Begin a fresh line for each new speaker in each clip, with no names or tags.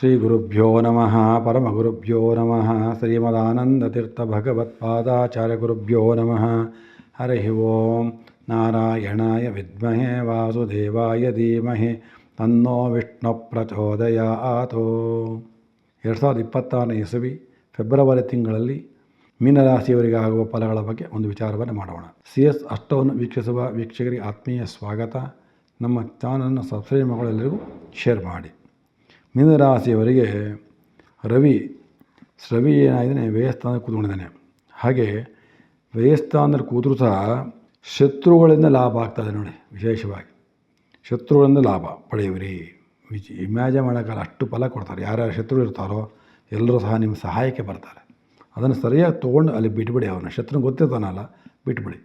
ಶ್ರೀ ಗುರುಭ್ಯೋ ನಮಃ, ಪರಮಗುರುಭ್ಯೋ ನಮಃ ಗುರುಭ್ಯೋ ನಮಃ. ಹರಿ ಓಂ. ನಾರಾಯಣಾಯ ವಿದ್ಮಹೆ, ವಾಸುದೇವಾಯ ಧೀಮಹಿ, ತನ್ನೋ ವಿಷ್ಣು ಪ್ರಚೋದಯ ಆತೋ ಎರಡು ಸಾವಿರದ ಇಪ್ಪತ್ತಾರನೇ ಇಸವಿ, ಫೆಬ್ರವರಿ ತಿಂಗಳಲ್ಲಿ ಮೀನರಾಶಿಯವರಿಗೆ ಆಗುವ ಫಲಗಳ ಬಗ್ಗೆ ಒಂದು ವಿಚಾರವನ್ನು ಮಾಡೋಣ. ಸಿ ಎಸ್ ಅಷ್ಟವನ್ನು ವೀಕ್ಷಿಸುವ ವೀಕ್ಷಕರಿಗೆ ಆತ್ಮೀಯ ಸ್ವಾಗತ. ನಮ್ಮ ಚಾನಲನ್ನು ಸಬ್ಸ್ಕ್ರೈಬ್ ಎಲ್ಲರಿಗೂ ಶೇರ್ ಮಾಡಿ. ಮೀನರಾಶಿಯವರಿಗೆ ರವಿ ರವಿ ಏನಾಗಿದ್ದಾನೆ, ವ್ಯಯಸ್ಥಾನದಲ್ಲಿ ಕೂತ್ಕೊಂಡಿದ್ದಾನೆ. ಹಾಗೆ ವ್ಯಯಸ್ಥಾನದಲ್ಲಿ ಕೂತರೂ ಸಹ ಶತ್ರುಗಳಿಂದ ಲಾಭ ಆಗ್ತದೆ ನೋಡಿ, ವಿಶೇಷವಾಗಿ. ಶತ್ರುಗಳಿಂದ ಲಾಭ ಪಡೆಯುವಿರಿ. ವಿಚ್ ಇಮ್ಯಾಜಿನ್ ಮಾಡೋಕ್ಕಲ್ಲ ಅಷ್ಟು ಫಲ ಕೊಡ್ತಾರೆ. ಯಾರ್ಯಾರು ಶತ್ರು ಇರ್ತಾರೋ, ಎಲ್ಲರೂ ಸಹ ನಿಮ್ಮ ಸಹಾಯಕ್ಕೆ ಬರ್ತಾರೆ. ಅದನ್ನು ಸರಿಯಾಗಿ ತೊಗೊಂಡು ಅಲ್ಲಿ ಬಿಟ್ಬಿಡಿ ಅವನ ಶತ್ರು ಗೊತ್ತಿರ್ತಾನಲ್ಲ, ಬಿಟ್ಬಿಡಿ.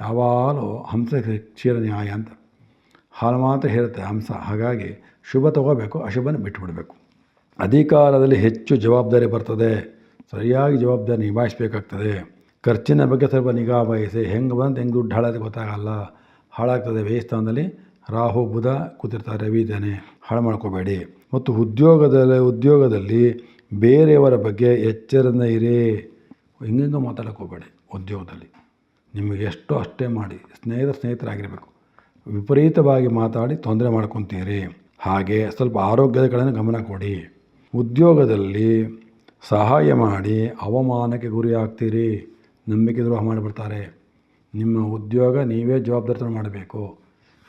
ಯಾವಾಗಲೂ ಹಂಸ ಕ್ಷೀರ ನ್ಯಾಯ ಅಂತ. ಹಾಲು ಮಾತ್ರ ಹೇಳುತ್ತೆ, ಹಂಸ. ಹಾಗಾಗಿ ಶುಭ ತಗೋಬೇಕು, ಅಶುಭನ ಬಿಟ್ಟುಬಿಡಬೇಕು ಅಧಿಕಾರದಲ್ಲಿ ಹೆಚ್ಚು ಜವಾಬ್ದಾರಿ ಬರ್ತದೆ. ಸರಿಯಾಗಿ ಜವಾಬ್ದಾರಿ ನಿಭಾಯಿಸಬೇಕಾಗ್ತದೆ. ಖರ್ಚಿನ ಬಗ್ಗೆ ಸ್ವಲ್ಪ ನಿಗಾ ವಹಿಸಿ. ಹೆಂಗೆ ಬಂದು ಹೆಂಗೆ ದುಡ್ಡು ಹಾಳಾದ ಗೊತ್ತಾಗಲ್ಲ. ಹಾಳಾಗ್ತದೆ. ವ್ಯಯಸ್ಥಾನದಲ್ಲಿ ರಾಹು, ಬುಧ ಕೂತಿರ್ತಾರೆ. ರವಿ ಇದ್ದಾನೆ. ಹಾಳು ಮಾಡ್ಕೋಬೇಡಿ. ಮತ್ತು ಉದ್ಯೋಗದಲ್ಲಿ ಉದ್ಯೋಗದಲ್ಲಿ ಬೇರೆಯವರ ಬಗ್ಗೆ ಎಚ್ಚರದಿಂದ ಇರಿ. ಹಿಂಗೆ ಮಾತಾಡೋಕೆ ಉದ್ಯೋಗದಲ್ಲಿ. ನಿಮಗೆ ಎಷ್ಟೋ ಅಷ್ಟೇ ಮಾಡಿ. ಸ್ನೇಹಿತ, ಸ್ನೇಹಿತರಾಗಿರಬೇಕು. ವಿಪರೀತವಾಗಿ ಮಾತಾಡಿ ತೊಂದರೆ ಮಾಡ್ಕೊತೀರಿ. ಹಾಗೆ ಸ್ವಲ್ಪ ಆರೋಗ್ಯದ ಕಡೆಯೂ ಗಮನ ಕೊಡಿ. ಉದ್ಯೋಗದಲ್ಲಿ ಸಹಾಯ ಮಾಡಿ ಅವಮಾನಕ್ಕೆ ಗುರಿ ಆಗ್ತೀರಿ. ನಂಬಿಕೆ ದ್ರೋಹ ಮಾಡಿಬಿಡ್ತಾರೆ. ನಿಮ್ಮ ಉದ್ಯೋಗ ನೀವೇ ಜವಾಬ್ದಾರಿ ಮಾಡಬೇಕು.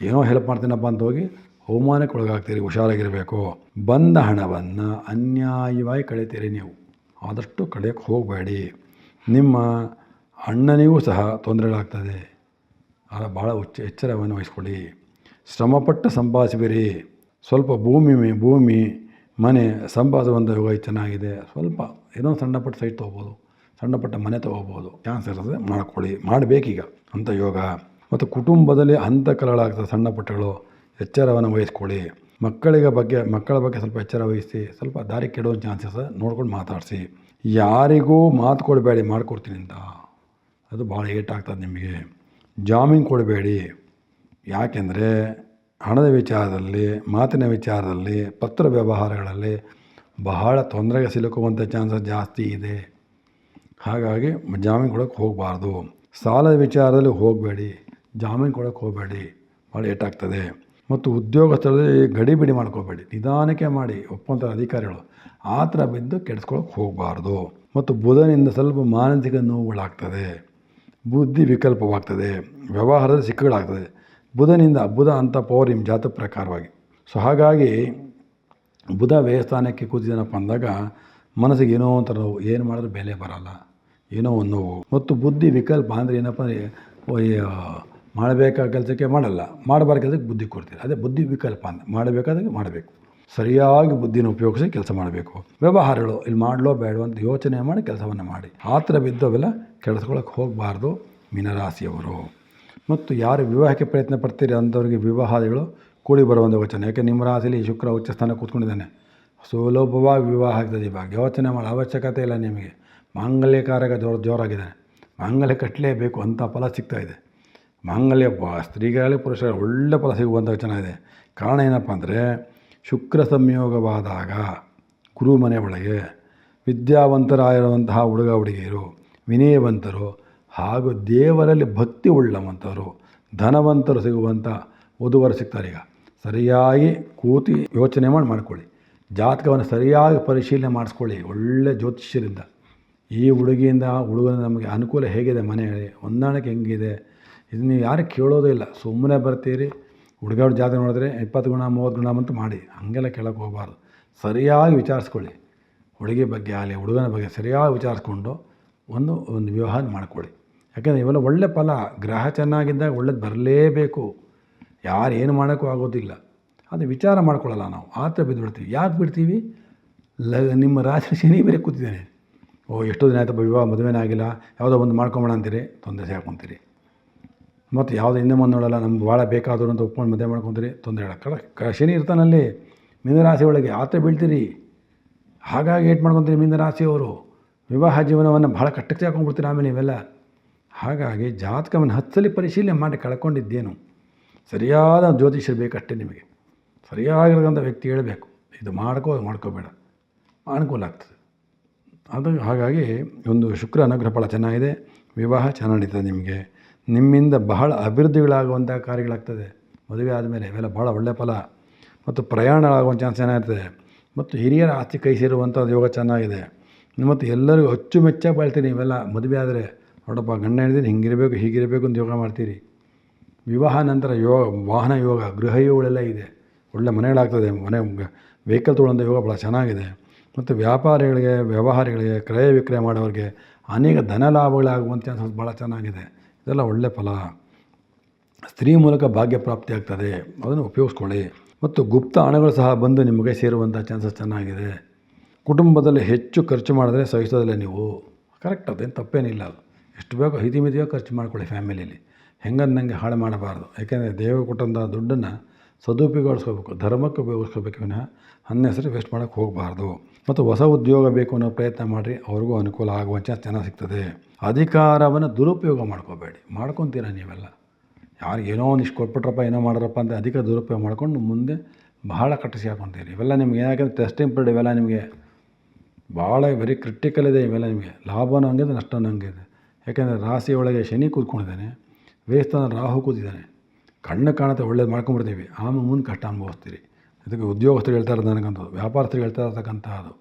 ಏನೋ ಹೆಲ್ಪ್ ಮಾಡ್ತೀನಪ್ಪ ಅಂತ ಹೋಗಿ ಅವಮಾನಕ್ಕೆ ಒಳಗಾಗ್ತೀರಿ, ಹುಷಾರಾಗಿರಬೇಕು. ಬಂದ ಹಣವನ್ನು ಅನ್ಯಾಯವಾಗಿ ಕಳೀತೀರಿ ನೀವು. ಆದಷ್ಟು ಕಳೆಯೋಕ್ಕೆ ಹೋಗಬೇಡಿ. ನಿಮ್ಮ ಅಣ್ಣನಿಗೂ ಸಹ ತೊಂದರೆಗಳಾಗ್ತದೆ. ಆಗ ಭಾಳ ಉಚ್ಚ ಎಚ್ಚರವನ್ನು ವಹಿಸ್ಕೊಳ್ಳಿ. ಶ್ರಮಪಟ್ಟು ಸಂಪಾದಿಸಿಬಿರಿ. ಸ್ವಲ್ಪ ಭೂಮಿ ಭೂಮಿ, ಮನೆ ಸಂಪಾದಿಸುವಂಥ ಯೋಗ ಚೆನ್ನಾಗಿದೆ. ಸ್ವಲ್ಪ ಏನೋ ಸಣ್ಣ ಪುಟ್ಟ ಸೈಟ್ ತೊಗೋಬೋದು. ಸಣ್ಣ ಪುಟ್ಟ ಮನೆ ತೊಗೋಬೋದು. ಚಾನ್ಸ್ ಇರ್ತದೆ ಮಾಡ್ಕೊಳ್ಳಿ. ಮಾಡಬೇಕೀಗ ಅಂಥ ಯೋಗ. ಮತ್ತು ಕುಟುಂಬದಲ್ಲಿ ಹಂತಕಗಳಾಗ್ತದೆ ಸಣ್ಣ ಪುಟ್ಟಗಳು ಎಚ್ಚರವನ್ನು ವಹಿಸ್ಕೊಳ್ಳಿ. ಮಕ್ಕಳಿಗೆ ಬಗ್ಗೆ, ಮಕ್ಕಳ ಬಗ್ಗೆ ಸ್ವಲ್ಪ ಎಚ್ಚರ ವಹಿಸಿ, ಸ್ವಲ್ಪ ದಾರಿ ಕೆಡೋ ಚಾನ್ಸಸ್ ನೋಡ್ಕೊಂಡು ಮಾತಾಡಿಸಿ. ಯಾರಿಗೂ ಮಾತು ಕೊಡಬೇಡಿ ಮಾಡಿಕೊಡ್ತೀನಿ ಅಂತ. ಅದು ಭಾಳ ಏಟಾಗ್ತದೆ ನಿಮಗೆ. ಜಾಮೀನು ಕೊಡಬೇಡಿ. ಯಾಕೆಂದರೆ ಹಣದ ವಿಚಾರದಲ್ಲಿ, ಮಾತಿನ ವಿಚಾರದಲ್ಲಿ, ಪತ್ರ ವ್ಯವಹಾರಗಳಲ್ಲಿ ಬಹಳ ತೊಂದರೆಗೆ ಸಿಲುಕುವಂಥ ಚಾನ್ಸಸ್ ಜಾಸ್ತಿ ಇದೆ. ಹಾಗಾಗಿ ಜಾಮೀನು ಕೊಡೋಕ್ಕೆ ಹೋಗಬಾರ್ದು. ಸಾಲದ ವಿಚಾರದಲ್ಲಿ ಹೋಗಬೇಡಿ. ಜಾಮೀನು ಕೊಡೋಕ್ಕೆ ಹೋಗಬೇಡಿ. ಭಾಳ ಏಟಾಗ್ತದೆ. ಮತ್ತು ಉದ್ಯೋಗ ಸ್ಥಳದಲ್ಲಿ ಗಡಿಬಿಡಿ ಮಾಡ್ಕೋಬೇಡಿ. ನಿಧಾನಕ್ಕೆ ಮಾಡಿ, ಒಪ್ಪುವಂಥ ಅಧಿಕಾರಿಗಳು ಆ ಥರ ಬಿದ್ದು ಕೆಡಿಸ್ಕೊಳಕ್ಕೆ ಹೋಗಬಾರ್ದು. ಮತ್ತು ಬುಧನಿಂದ ಸ್ವಲ್ಪ ಮಾನಸಿಕ ನೋವುಗಳಾಗ್ತದೆ. ಬುದ್ಧಿ ವಿಕಲ್ಪವಾಗ್ತದೆ ವ್ಯವಹಾರದ ಸಿಕ್ಕುಗಳಾಗ್ತದೆ. ಬುಧನಿಂದ ಬುಧ ಅಂತ ಪವರ್ ನಿಮ್ಮ ಜಾತಕ ಪ್ರಕಾರವಾಗಿ. ಸೊ ಹಾಗಾಗಿ ಬುಧ ವ್ಯಯಸ್ಥಾನಕ್ಕೆ ಕೂತಿದ್ದೇನಪ್ಪ ಅಂದಾಗ ಮನಸ್ಸಿಗೆ ಏನೋ ಒಂಥರ ನೋವು, ಏನು ಮಾಡಿದ್ರೆ ಬೆಲೆ ಬರಲ್ಲ, ಏನೋ ಒಂದು ನೋವು. ಮತ್ತು ಬುದ್ಧಿ ವಿಕಲ್ಪ ಅಂದರೆ ಏನಪ್ಪ ಅಂದರೆ ಮಾಡಬೇಕಾದ ಕೆಲಸಕ್ಕೆ ಮಾಡಲ್ಲ, ಮಾಡಬಾರ್ದು ಕೆಲಸಕ್ಕೆ ಬುದ್ಧಿ ಕೊಡ್ತೀರಿ. ಅದೇ ಬುದ್ಧಿ ವಿಕಲ್ಪ ಅಂತ, ಮಾಡಬೇಕಾದಾಗ ಮಾಡಬೇಕು. ಸರಿಯಾಗಿ ಬುದ್ಧಿನ ಉಪಯೋಗಿಸಿ ಕೆಲಸ ಮಾಡಬೇಕು. ವ್ಯವಹಾರಗಳು ಇಲ್ಲಿ ಮಾಡಲೋ ಬೇಡೋ ಅಂತ ಯೋಚನೆ ಮಾಡಿ ಕೆಲಸವನ್ನು ಮಾಡಿ. ಆ ಥರ ಬಿದ್ದವೆಲ್ಲ ಕೆಡಿಸ್ಕೊಳಕ್ಕೆ ಹೋಗಬಾರ್ದು ಮೀನರಾಶಿಯವರು. ಮತ್ತು ಯಾರು ವಿವಾಹಕ್ಕೆ ಪ್ರಯತ್ನ ಪಡ್ತೀರಿ ಅಂಥವ್ರಿಗೆ ವಿವಾಹಗಳು ಕೂಡಿ ಬರುವಂಥ ವಚನ ಯಾಕೆ ನಿಮ್ಮ ರಾಶಿಯಲ್ಲಿ ಶುಕ್ರ ಉಚ್ಚ ಸ್ಥಾನ ಕೂತ್ಕೊಂಡಿದ್ದಾನೆ. ಸುಲಭವಾಗಿ ವಿವಾಹ ಆಗ್ತದೆ ಇವಾಗ ಯೋಚನೆ ಮಾಡೋ ಅವಶ್ಯಕತೆ ಇಲ್ಲ ನಿಮಗೆ. ಮಾಂಗಲ್ಯಕಾರಕ ಜೋರು ಜೋರಾಗಿದ್ದಾನೆ ಮಾಂಗಲ್ಯ ಕಟ್ಟಲೇಬೇಕು ಅಂಥ ಫಲ ಸಿಗ್ತಾ ಇದೆ. ಮಾಂಗಲ್ಯ ಸ್ತ್ರೀಗಳಲ್ಲಿ ಪುರುಷರಲ್ಲಿ ಒಳ್ಳೆ ಫಲ ಸಿಗುವಂಥ ಇದೆ. ಕಾರಣ ಏನಪ್ಪ ಅಂದರೆ ಶುಕ್ರ ಸಂಯೋಗವಾದಾಗ ಗುರು ಮನೆ ಒಳಗೆ ವಿದ್ಯಾವಂತರಾಗಿರುವಂತಹ ಹುಡುಗ ಹುಡುಗಿಯರು, ವಿನಯವಂತರು ಹಾಗೂ ದೇವರಲ್ಲಿ ಭಕ್ತಿ ಉಳ್ಳವಂಥವರು ಧನವಂತರು ಸಿಗುವಂಥ ವಧುವರು ಸಿಗ್ತಾರೆ. ಈಗ ಸರಿಯಾಗಿ ಕೂತಿ ಯೋಚನೆ ಮಾಡಿ ಮಾಡ್ಕೊಳ್ಳಿ. ಜಾತಕವನ್ನು ಸರಿಯಾಗಿ ಪರಿಶೀಲನೆ ಮಾಡಿಸ್ಕೊಳ್ಳಿ ಒಳ್ಳೆ ಜ್ಯೋತಿಷ್ಯರಿಂದ. ಈ ಹುಡುಗಿಯಿಂದ ಹುಡುಗನ ನಮಗೆ ಅನುಕೂಲ ಹೇಗಿದೆ ಮನೆಯಲ್ಲಿ? ಹೊಂದಾಣಿಕೆ ಹೆಂಗಿದೆ? ಇದು ನೀವು ಯಾರು ಕೇಳೋದೇ ಇಲ್ಲ. ಸುಮ್ಮನೆ ಬರ್ತೀರಿ. ಹುಡುಗ ಜಾತ್ರೆ ನೋಡಿದ್ರೆ ಇಪ್ಪತ್ತು ಗುಣ, ಮೂವತ್ತು ಗುಣ ಅಂತ ಮಾಡಿ, ಹಾಗೆಲ್ಲ ಕೇಳೋಕ್ಕೆ ಹೋಗಬಾರ್ದು. ಸರಿಯಾಗಿ ವಿಚಾರಿಸ್ಕೊಳ್ಳಿ. ಹುಡುಗಿ ಬಗ್ಗೆ ಆಗಲಿ, ಹುಡುಗನ ಬಗ್ಗೆ ಸರಿಯಾಗಿ ವಿಚಾರಿಸ್ಕೊಂಡು ಒಂದು ಒಂದು ವಿವಾಹ ಮಾಡ್ಕೊಳ್ಳಿ. ಯಾಕೆಂದರೆ ಇವೆಲ್ಲ ಒಳ್ಳೆ ಫಲ. ಗ್ರಹ ಚೆನ್ನಾಗಿದ್ದಾಗ ಒಳ್ಳೇದು ಬರಲೇಬೇಕು. ಯಾರು ಏನು ಮಾಡೋಕ್ಕೂ ಆಗೋದಿಲ್ಲ. ಅದು ವಿಚಾರ ಮಾಡ್ಕೊಳ್ಳಲ್ಲ ನಾವು. ಆ ಥರ ಬಿದ್ದುಬಿಡ್ತೀವಿ ಯಾಕೆ ಬಿಡ್ತೀವಿ? ಲ, ನಿಮ್ಮ ರಾಶಿ ಶನಿ ಬೇರೆ ಕೂತಿದ್ದೇನೆ. ಓ, ಎಷ್ಟೋ ದಿನ ಆಯ್ತಪ್ಪ ವಿವಾಹ, ಮದುವೆನೇ ಆಗಿಲ್ಲ. ಯಾವುದೋ ಒಂದು ಮಾಡ್ಕೊಂಬೋಣ ಅಂತೀರಿ, ತೊಂದರೆ ಹಾಕ್ಕೊಂತೀರಿ ಮತ್ತು ಯಾವುದು ಹಿಂದೆ ಮುಂದೆ ನೋಡಲ್ಲ, ನಮ್ಗೆ ಭಾಳ ಬೇಕಾದರೂ ಅಂತ ಒಪ್ಕೊಂಡು ಮದುವೆ ಮಾಡ್ಕೊತೀರಿ, ತೊಂದರೆ ಹೇಳ ಕ, ಶನಿ ಇರ್ತಾನಲ್ಲಿ ಮೀನರಾಶಿ ಒಳಗೆ ಆತ ಬೀಳ್ತೀರಿ, ಹಾಗಾಗಿ ಏಟ್ ಮಾಡ್ಕೊತೀರಿ ಮೀನರಾಶಿಯವರು. ವಿವಾಹ ಜೀವನವನ್ನು ಭಾಳ ಕಟ್ಟಕ್ಕೆ ಹಾಕೊಂಡ್ಬಿಡ್ತೀರಿ ಆಮೇಲೆ ನೀವೆಲ್ಲ. ಹಾಗಾಗಿ ಜಾತಕವನ್ನು ಹತ್ತಲಿ ಪರಿಶೀಲನೆ ಮಾಡಿ ಕಳ್ಕೊಂಡಿದ್ದೇನು. ಸರಿಯಾದ ಜ್ಯೋತಿಷ್ಯರು ಬೇಕಷ್ಟೇ ನಿಮಗೆ. ಸರಿಯಾಗಿರೋಂಥ ವ್ಯಕ್ತಿ ಹೇಳಬೇಕು. ಇದು ಮಾಡ್ಕೋ ಮಾಡ್ಕೋಬೇಡ. ಅನುಕೂಲ ಆಗ್ತದೆ. ಅದು ಹಾಗಾಗಿ ಒಂದು ಶುಕ್ರ ಅನುಗ್ರಹ ಭಾಳ ಚೆನ್ನಾಗಿದೆ. ವಿವಾಹ ಚೆನ್ನಾಗಿ ನಿಮಗೆ. ನಿಮ್ಮಿಂದ ಬಹಳ ಅಭಿವೃದ್ಧಿಗಳಾಗುವಂಥ ಕಾರ್ಯಗಳಾಗ್ತದೆ. ಮದುವೆ ಆದಮೇಲೆ ಇವೆಲ್ಲ ಭಾಳ ಒಳ್ಳೆಯ ಫಲ. ಮತ್ತು ಪ್ರಯಾಣ ಆಗುವ ಚಾನ್ಸ್ ಚೆನ್ನಾಗಿರ್ತದೆ ಮತ್ತು ಹಿರಿಯರ ಆಸ್ತಿ ಕೈ ಸೇರುವಂಥದ್ದು ಯೋಗ ಚೆನ್ನಾಗಿದೆ. ಮತ್ತು ಎಲ್ಲರಿಗೂ ಅಚ್ಚುಮೆಚ್ಚ ಬಾಳ್ತೀರಿ ಇವೆಲ್ಲ ಮದುವೆ ಆದರೆ ನೋಡಪ್ಪ, ಗಂಡ ಹೇಳಿದ್ರೆ ಹಿಂಗಿರಬೇಕು, ಹೀಗಿರಬೇಕು ಅಂತ ಯೋಗ ಮಾಡ್ತೀರಿ. ವಿವಾಹ ನಂತರ ಯೋಗ ವಾಹನ ಯೋಗ, ಗೃಹ ಯೋಗಗಳೆಲ್ಲ ಇದೆ. ಒಳ್ಳೆ ಮನೆಗಳಾಗ್ತದೆ. ಮನೆ ವೆಹಿಕಲ್ ತೊಗೊಳ್ಳೋಂಥ ಯೋಗ ಭಾಳ ಚೆನ್ನಾಗಿದೆ. ಮತ್ತು ವ್ಯಾಪಾರಿಗಳಿಗೆ, ವ್ಯವಹಾರಗಳಿಗೆ, ಕ್ರಯ ವಿಕ್ರಯ ಮಾಡೋರಿಗೆ ಅನೇಕ ಧನ ಲಾಭಗಳಾಗುವಂಥ ಚಾನ್ಸಸ್ ಭಾಳ ಚೆನ್ನಾಗಿದೆ. ಇದೆಲ್ಲ ಒಳ್ಳೆಯ ಫಲ. ಸ್ತ್ರೀ ಮೂಲಕ ಭಾಗ್ಯ ಪ್ರಾಪ್ತಿ ಆಗ್ತದೆ. ಅದನ್ನು ಉಪಯೋಗಿಸ್ಕೊಳ್ಳಿ. ಮತ್ತು ಗುಪ್ತ ಹಣಗಳು ಸಹ ಬಂದು ನಿಮಗೆ ಸೇರುವಂಥ ಚಾನ್ಸಸ್ ಚೆನ್ನಾಗಿದೆ. ಕುಟುಂಬದಲ್ಲಿ ಹೆಚ್ಚು ಖರ್ಚು ಮಾಡಿದ್ರೆ ಸಹಿಸೋದಿಲ್ಲ ನೀವು. ಕರೆಕ್ಟ್ ಅದೇನು ತಪ್ಪೇನಿಲ್ಲ ಅದು. ಎಷ್ಟು ಬೇಕೋ ಹಿತಿಮಿತಿಯೋ ಖರ್ಚು ಮಾಡ್ಕೊಳ್ಳಿ ಹೆಂಗಂದು ನನಗೆ ಹಾಳು ಮಾಡಬಾರ್ದು. ಯಾಕೆಂದರೆ ದೇವರು ಕೊಟ್ಟಂಥ ದುಡ್ಡನ್ನು ಸದುಪಯೋಗಿಸ್ಕೋಬೇಕು ಧರ್ಮಕ್ಕೆ ಉಪಯೋಗಿಸ್ಕೋಬೇಕು ವಿನಃ ಅನ್ನ ಹೆಸರು ವೇಸ್ಟ್ ಮಾಡೋಕ್ಕೆ ಹೋಗಬಾರ್ದು. ಮತ್ತು ಹೊಸ ಉದ್ಯೋಗ ಬೇಕು ಅನ್ನೋ ಪ್ರಯತ್ನ ಮಾಡಿರಿ, ಅವ್ರಿಗೂ ಅನುಕೂಲ ಆಗುವ ಚಾನ್ಸ್ ಚೆನ್ನಾಗಿ ಸಿಗ್ತದೆ. ಅಧಿಕಾರವನ್ನು ದುರುಪಯೋಗ ಮಾಡ್ಕೋಬೇಡಿ. ಮಾಡ್ಕೊತೀರ ನೀವೆಲ್ಲ? ಯಾರಿಗೇನೋ ಒಂದಿಷ್ಟು ಕೊಟ್ಬಿಟ್ರಪ್ಪ, ಏನೋ ಮಾಡ್ರಪ್ಪ ಅಂತ ಅಧಿಕ ದುರುಪಯೋಗ ಮಾಡ್ಕೊಂಡು ಮುಂದೆ ಬಹಳ ಕಟ್ಟಿಸಿ ಹಾಕೊತೀರಿ. ಇವೆಲ್ಲ ನಿಮ್ಗೆ ಏನಾಗುತ್ತೆ ಟೆಸ್ಟಿಂಗ್ ಪೀರಿಯಡ್ ಇವೆಲ್ಲ ನಿಮಗೆ? ಭಾಳ ವೆರಿ ಕ್ರಿಟಿಕಲ್ ಇದೆ ಇವೆಲ್ಲ ನಿಮಗೆ. ಲಾಭನೂ ಹಂಗಿದೆ, ನಷ್ಟನೂ ಹಂಗಿದೆ. ಯಾಕೆಂದರೆ ರಾಶಿ ಒಳಗೆ ಶನಿ ಕೂತ್ಕೊಂಡಿದ್ದಾನೆ ವೇಸ್ತನ ರಾಹು ಕೂತಿದ್ದಾನೆ. ಕಣ್ಣು ಕಾಣುತ್ತೆ, ಒಳ್ಳೇದು ಮಾಡ್ಕೊಂಬಿಡ್ತೀವಿ ಆಮೇಲೆ ಮುಂದೆ ಕಷ್ಟ ಅನುಭವಿಸ್ತೀರಿ. ಇದಕ್ಕೆ ಉದ್ಯೋಗಸ್ಥರು ಹೇಳ್ತಾ ಇರೋದು ವ್ಯಾಪಾರಸ್ಥರು ಹೇಳ್ತಾ ಅದು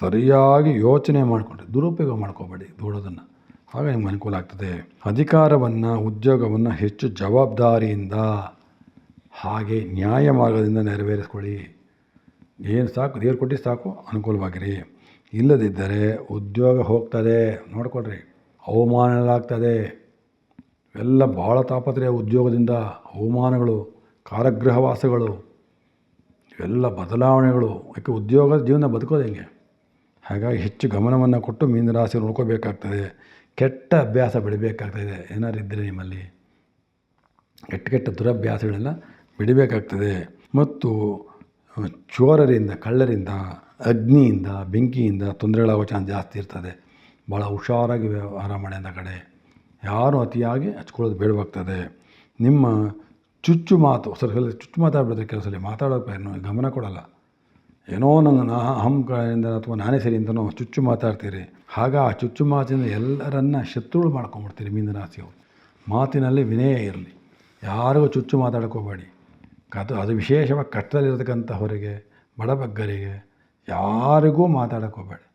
ಸರಿಯಾಗಿ ಯೋಚನೆ ಮಾಡಿಕೊಂಡ್ರೆ, ದುರುಪಯೋಗ ಮಾಡ್ಕೋಬೇಡಿ ದುಡೋದನ್ನು ಆಗ ನಿಮ್ಗೆ ಅನುಕೂಲ ಆಗ್ತದೆ. ಅಧಿಕಾರವನ್ನು, ಉದ್ಯೋಗವನ್ನು ಹೆಚ್ಚು ಜವಾಬ್ದಾರಿಯಿಂದ ಹಾಗೆ ನ್ಯಾಯ ಮಾರ್ಗದಿಂದ ನೆರವೇರಿಸ್ಕೊಳ್ಳಿ. ಏನು ಸಾಕು? ದೇವ್ರು ಕೊಟ್ಟು ಸಾಕು, ಅನುಕೂಲವಾಗಿರಿ. ಇಲ್ಲದಿದ್ದರೆ ಉದ್ಯೋಗ ಹೋಗ್ತದೆ. ನೋಡ್ಕೊಳ್ರಿ. ಅವಮಾನಗಳಾಗ್ತದೆ ಎಲ್ಲ ಭಾಳ ತಾಪತ್ರೆಯ ಉದ್ಯೋಗದಿಂದ ಅವಮಾನಗಳು, ಕಾರಾಗೃಹವಾಸಗಳು ಇವೆಲ್ಲ ಬದಲಾವಣೆಗಳು. ಯಾಕೆ ಉದ್ಯೋಗ ಜೀವನ ಬದುಕೋದು ಹೆಂಗೆ? ಹಾಗಾಗಿ ಹೆಚ್ಚು ಗಮನವನ್ನು ಕೊಟ್ಟು ಮೀನರಾಶಿ ನೋಡ್ಕೋಬೇಕಾಗ್ತದೆ. ಕೆಟ್ಟ ಅಭ್ಯಾಸ ಬಿಡಬೇಕಾಗ್ತದೆ. ಏನಾದ್ರು ಇದ್ದರೆ ನಿಮ್ಮಲ್ಲಿ ಕೆಟ್ಟ ಕೆಟ್ಟ ದುರಭ್ಯಾಸಗಳೆಲ್ಲ ಬಿಡಬೇಕಾಗ್ತದೆ. ಮತ್ತು ಚೋರರಿಂದ, ಕಳ್ಳರಿಂದ, ಅಗ್ನಿಯಿಂದ, ಬೆಂಕಿಯಿಂದ ತೊಂದರೆಗಳಾಗೋ ಚಾನ್ಸ್ ಜಾಸ್ತಿ ಇರ್ತದೆ. ಭಾಳ ಹುಷಾರಾಗಿ ವ್ಯವಹಾರ ಮಾಡಿ ಅಂದ ಕಡೆ ಯಾರು ಅತಿಯಾಗಿ ಹಚ್ಕೊಳ್ಳೋದು ಬೇಡವಾಗ್ತದೆ. ನಿಮ್ಮ ಚುಚ್ಚು ಮಾತು ಸ್ವಲ್ಪ ಚುಚ್ಚು ಮಾತಾಡ್ಬಿಡ್ತಾರೆ ಕೆಲವು ಸಲ ಮಾತಾಡೋಕೆ ಗಮನ ಕೊಡಲ್ಲ. ಏನೋ ನನ್ನ ನಾ ಅಹಂಕಾರದಿಂದ ಅಥವಾ ನಾನೇ ಸರಿ ಅಂತನೋ ಚುಚ್ಚು ಮಾತಾಡ್ತೀರಿ. ಆಗ ಆ ಚುಚ್ಚು ಮಾತಿನ ಎಲ್ಲರನ್ನ ಶತ್ರುಗಳು ಮಾಡ್ಕೊಂಬಿಡ್ತೀರಿ ಮೀನರಾಶಿಯವರು. ಮಾತಿನಲ್ಲಿ ವಿನಯ ಇರಲಿ. ಯಾರಿಗೂ ಚುಚ್ಚು ಮಾತಾಡ್ಕೋಬೇಡಿ. ಅದು ಅದು ವಿಶೇಷವಾಗಿ ಕಷ್ಟದಲ್ಲಿರ್ತಕ್ಕಂಥವರಿಗೆ ಬಡಬಗ್ಗರಿಗೆ ಯಾರಿಗೂ ಮಾತಾಡೋಕ್ಕೋಬೇಡಿ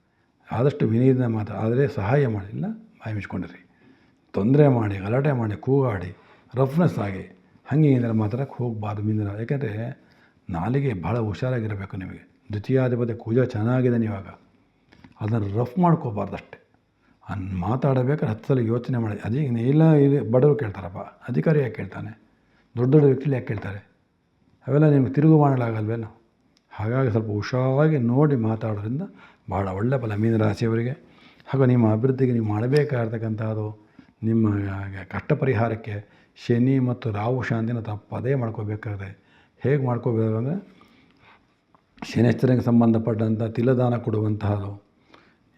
ಆದಷ್ಟು ವಿನಯದಿಂದ ಮಾತಾ ಆದರೆ ಸಹಾಯ ಮಾಡಿ, ಇಲ್ಲ ಮುಚ್ಕೊಂಡಿರಿ ತೊಂದರೆ ಮಾಡಿ, ಗಲಾಟೆ ಮಾಡಿ, ಕೂಗಾಡಿ, ರಫ್ನೆಸ್ ಆಗಿ, ಹಾಗೆ ಏನಾರ ಮಾತಾಡೋಕ್ಕೆ ಹೋಗಬಾರ್ದು ಮೀನಿನ ಯಾಕೆಂದರೆ ನಾಲಿಗೆ ಭಾಳ ಹುಷಾರಾಗಿರಬೇಕು ನಿಮಗೆ. ದ್ವಿತೀಯಾಧಿಪತಿ ಕೂಜ ಚೆನ್ನಾಗಿದೆ ಇವಾಗ. ಅದನ್ನು ರಫ್ ಮಾಡ್ಕೋಬಾರ್ದಷ್ಟೆ ಅನ್ ಮಾತಾಡಬೇಕಾದ್ರೆ ಹತ್ತು ಸಲ ಯೋಚನೆ ಮಾಡಿ. ಅದೇ ಇಲ್ಲ ಇದು ಬಡವರು ಕೇಳ್ತಾರಪ್ಪ. ಅಧಿಕಾರಿ ಯಾಕೆ ಕೇಳ್ತಾನೆ? ದೊಡ್ಡ ದೊಡ್ಡ ವ್ಯಕ್ತಿಲಿ ಯಾಕೆ ಕೇಳ್ತಾರೆ? ಅವೆಲ್ಲ ನಿಮಗೆ ತಿರುಗು ಮಾಡಲಾಗಲ್ವೇನೋ? ಹಾಗಾಗಿ ಸ್ವಲ್ಪ ಹುಷಾರಾಗಿ ನೋಡಿ ಮಾತಾಡೋದ್ರಿಂದ ಭಾಳ ಒಳ್ಳೆಯ ಫಲ ಮೀನರಾಶಿಯವರಿಗೆ ಹಾಗೂ ನಿಮ್ಮ ಅಭಿವೃದ್ಧಿಗೆ ನೀವು ಮಾಡಬೇಕಾಗಿರ್ತಕ್ಕಂಥದ್ದು ನಿಮ್ಮ ಕಷ್ಟ ಪರಿಹಾರಕ್ಕೆ ಶನಿ ಮತ್ತು ರಾಹು ಶಾಂತಿನ ತಪ್ಪದೇ ಮಾಡ್ಕೋಬೇಕಾದ್ರೆ ಹೇಗೆ ಮಾಡ್ಕೋಬೇಕು ಅಂದರೆ ಶನಿಶ್ಚರಿಗೆ ಸಂಬಂಧಪಟ್ಟಂಥ ತಿಲದಾನ ಕೊಡುವಂತಹದ್ದು.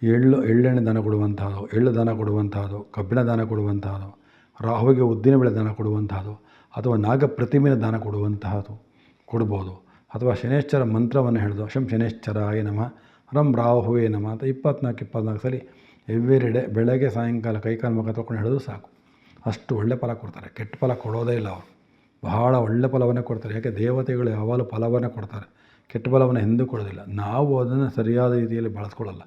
ಎಳ್ಳು, ಎಳ್ಳೆಣ್ಣೆ ದಾನ ಕೊಡುವಂತಹದ್ದು ಎಳ್ಳು ದಾನ ಕೊಡುವಂತಹದ್ದು ಕಬ್ಬಿಣ ದಾನ ಕೊಡುವಂತಹದ್ದು ರಾಹುವಿಗೆ ಉದ್ದಿನ ಬೆಳೆ ದಾನ ಕೊಡುವಂತಹದ್ದು ಅಥವಾ ನಾಗ ಪ್ರತಿಮೆಯ ದಾನ ಕೊಡುವಂತಹದ್ದು ಕೊಡ್ಬೋದು. ಅಥವಾ ಶನೇಶ್ವರ ಮಂತ್ರವನ್ನು ಹೇಳೋದು ಶಂ ಶನೇಶ್ವರಾಯ ನಮಃ ರಂ ರಾಹುವೇ ನಮಃ ಅಂತ ಇಪ್ಪತ್ನಾಲ್ಕು ಇಪ್ಪತ್ನಾಲ್ಕು ಸಲ ಎವ್ರಿ ಡೇ ಬೆಳಗ್ಗೆ, ಸಾಯಂಕಾಲ ಕೈಕಾಲು ಮುಖ ತೊಗೊಂಡು ಹಿಡಿದು ಸಾಕು. ಅಷ್ಟು ಒಳ್ಳೆ ಫಲ ಕೊಡ್ತಾರೆ. ಕೆಟ್ಟ ಫಲ ಕೊಡೋದೇ ಇಲ್ಲ ಅವರು. ಬಹಳ ಒಳ್ಳೆ ಫಲವನ್ನೇ ಕೊಡ್ತಾರೆ. ಯಾಕೆ? ದೇವತೆಗಳು ಯಾವಾಗಲೂ ಫಲವನ್ನೇ ಕೊಡ್ತಾರೆ. ಕೆಟ್ಟ ಫಲವನ್ನು ಎಂದೂ ಕೊಡೋದಿಲ್ಲ. ನಾವು ಅದನ್ನು ಸರಿಯಾದ ರೀತಿಯಲ್ಲಿ ಬಳಸ್ಕೊಳ್ಳಲ್ಲ.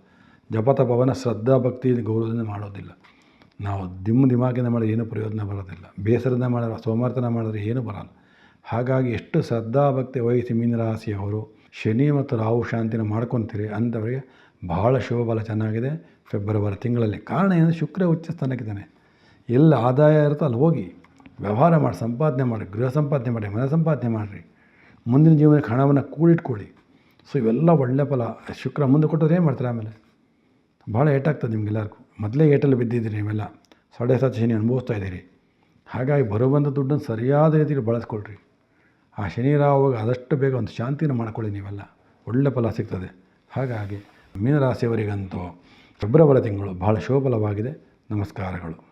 ಜಪತಪವನ್ನು ಶ್ರದ್ಧಾ ಭಕ್ತಿ ಗೌರವದಿಂದ ಮಾಡೋದಿಲ್ಲ. ನಾವು ದಿಮ್ಮ ದಿಮಾಗಿಂದ ಮಾಡಿದ್ರೆ ಏನೂ ಪ್ರಯೋಜನ ಬರೋದಿಲ್ಲ. ಬೇಸರದಿಂದ ಮಾಡಿದ್ರೆ ಸೋಮಾರ್ತನ ಮಾಡಿದ್ರೆ ಏನೂ ಬರಲ್ಲ. ಹಾಗಾಗಿ ಎಷ್ಟು ಶ್ರದ್ಧಾ ಭಕ್ತಿ ವಹಿಸಿ ಮೀನರಾಶಿಯವರು ಶನಿ ಮತ್ತು ರಾಹು ಶಾಂತಿನ ಮಾಡ್ಕೊತೀರಿ ಅಂಥವರಿಗೆ ಬಹಳ ಶುಭ ಚೆನ್ನಾಗಿದೆ ಫೆಬ್ರವರಿ ತಿಂಗಳಲ್ಲಿ. ಕಾರಣ ಏನು? ಶುಕ್ರ ಉಚ್ಚ ಸ್ಥಾನಕ್ಕಿದ್ದಾನೆ ಎಲ್ಲಿ ಆದಾಯ ಇರುತ್ತೋ, ಅಲ್ಲಿ ಹೋಗಿ ವ್ಯವಹಾರ ಮಾಡಿ, ಸಂಪಾದನೆ ಮಾಡಿ, ಗೃಹ ಸಂಪಾದನೆ ಮಾಡಿ, ಮನೆ ಸಂಪಾದನೆ ಮಾಡಿರಿ. ಮುಂದಿನ ಜೀವನಕ್ಕೆ ಹಣವನ್ನು ಕೂಡಿಟ್ಕೊಳ್ಳಿ. ಸೊ ಇವೆಲ್ಲ ಒಳ್ಳೆ ಫಲ. ಶುಕ್ರ ಮುಂದೆ ಕೊಟ್ಟರೆ ಏನು ಮಾಡ್ತಾರೆ ಆಮೇಲೆ? ಭಾಳ ಏಟಾಗ್ತದೆ ನಿಮಗೆಲ್ಲರಿಗೂ. ಮೊದಲೇ ಏಟಲ್ಲಿ ಬಿದ್ದಿದ್ದೀರಿ ನೀವೆಲ್ಲ. ಸಾಡೆ ಸಾತ್ ಶನಿ ಅನುಭವಿಸ್ತಾ ಇದ್ದೀರಿ. ಹಾಗಾಗಿ ಬರುವಂಥ ದುಡ್ಡನ್ನು ಸರಿಯಾದ ರೀತಿಯಲ್ಲಿ ಬಳಸ್ಕೊಳ್ರಿ. ಆ ಶನಿ ರಾವಾಗ ಆದಷ್ಟು ಬೇಗ ಒಂದು ಶಾಂತಿನ ಮಾಡ್ಕೊಳ್ಳಿ ನೀವೆಲ್ಲ. ಒಳ್ಳೆ ಫಲ ಸಿಗ್ತದೆ. ಹಾಗಾಗಿ ಮೀನರಾಶಿಯವರಿಗಂತೂ ಫೆಬ್ರವರಿ ತಿಂಗಳು ಭಾಳ ಶುಭಫಲವಾಗಿದೆ ನಮಸ್ಕಾರಗಳು.